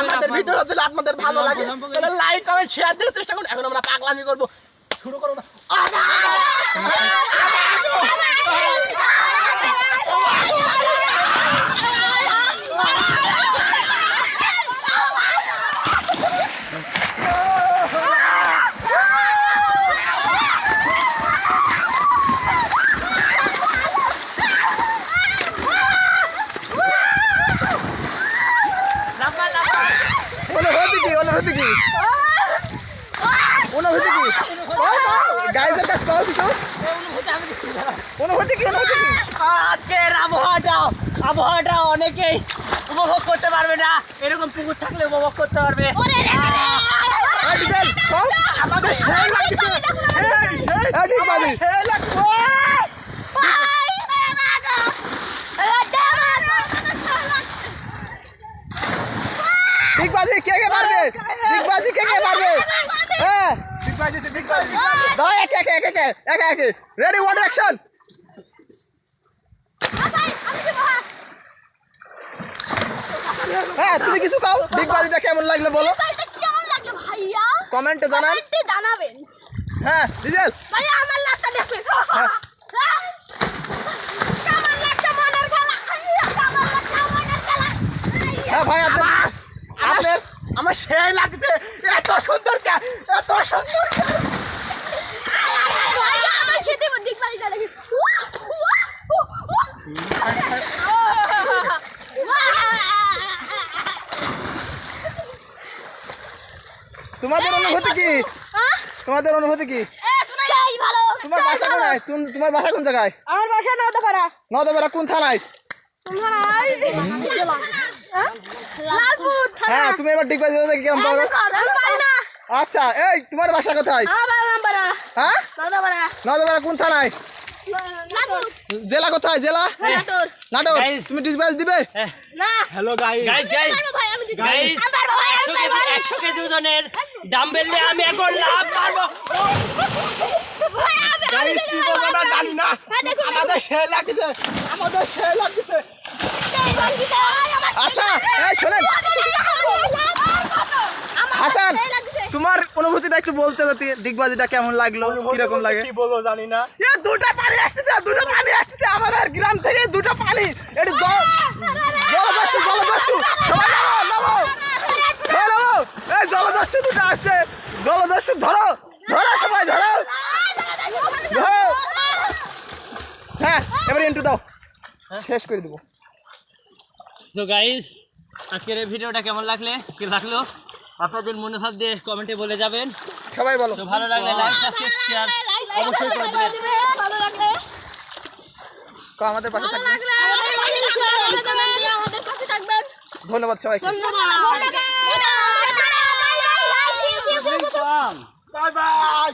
আমাদের ভিডিও যদি আপনাদের ভালো লাগে তাহলে লাইক কমেন্ট শেয়ার দেওয়ার চেষ্টা করুন। এখন আমরা পাগলামি করব। শুরু করব অনুভূতি কি অনুভূতি কি কি গাইজের কাছে কল কিছু অনুভূতি কি অনুভূতি কি আজকের আবহাওয়াটা আবহাওয়াটা অনেকেই উপভোগ করতে পারবে না এরকম পুকুর থাকলে উপভোগ করতে পারবে আমাদের সেই লাগছে সেই সেই এই ডিজবাজি সেই লাগছে ডিগবাজি পারবে ডিগবাজি কে কে পারবে হ্যাঁ। ডিগবাজি ডিগবাজি দাও এক এক এক এক এক এক রেডি ওয়ান অ্যাকশন হ্যাঁ তুমি কিছু কাও ডিগবাজিটা কেমন লাগল বলো? কমেন্টে জানান। জানাবেন। হ্যাঁ ডিজেল ভাই আমার লাটটা দেখবেন হ্যাঁ। কেমন লাগছে মনের খেলা কেমন লাগছে মনের খেলা হ্যাঁ ভাই আপনার আপনার আমার সেই লাগছে। এত সুন্দর কে? এত সুন্দর তোমাদের অনুভূতি কি? তোমাদের অনুভূতি কি? চাই ভালো তোমার বাসা কোথায়? তোমার বাসা কোন জায়গায়? আমার বাসা নওদাপাড়া। নদবেড়া কোন থানায় তোমরা লালপুর হ্যাঁ তুমি এবার ডিগবাজি কেমন পারো আমি পারি না। আচ্ছা এই তোমার বাসা কোথায়? হ্যাঁ? কোন থানায়? জেলা কোথায় জেলা? নাটোর। তুমি ডিসবাইজ দিবে? না। হ্যালো গাইস গাইস গাইস পারব ভাই আমি দিতে Guys, আমি পারব ভাই আমি একশো কেজি পারব একশো কেজি ওজনের ডাম্বেল নিয়ে আমি এখন লাভ মারবো। ভাই আমি আমি গাইস কি বলব না জানি না। হ্যাঁ, আমাদের সে লাগছে আমাদের সে লাগছে আচ্ছা, এই শোনেন। হাসান তোমার একটু বলতে দিগবাজিটা কেমন লাগল কীরকম লাগে? কি বলব জানি না এ দুটো পানি আসতেছে দুটো পানি আসতেছে আমাদের গ্রাম থেকে দুটো পানি। এটা জল জলদস্যু জলদস্যু সবাই নামো নামো। সবাই নামো। এই জলদস্যু দুটো আসছে। জলদস্যু ধরো। ধরো সবাই ধরো। ধরো। হ্যাঁ এবার এন্টু দাও। শেষ করে দেবো। তো গাইস আজকের এই ভিডিওটা কেমন লাগলে? কি লাগল? আপনাদের মনোভাব দিয়ে কমেন্টে বলে যাবেন। সবাই বলো। তো ভালো লাগলে লাইক সাবস্ক্রাইব শেয়ার অবশ্যই করে দেবেন। ভালো লাগলে। তো আমাদের পাশে থাকবে আমাদের পাশে থাকবেন ধন্যবাদ সবাইকে। ধন্যবাদ। Bye bye.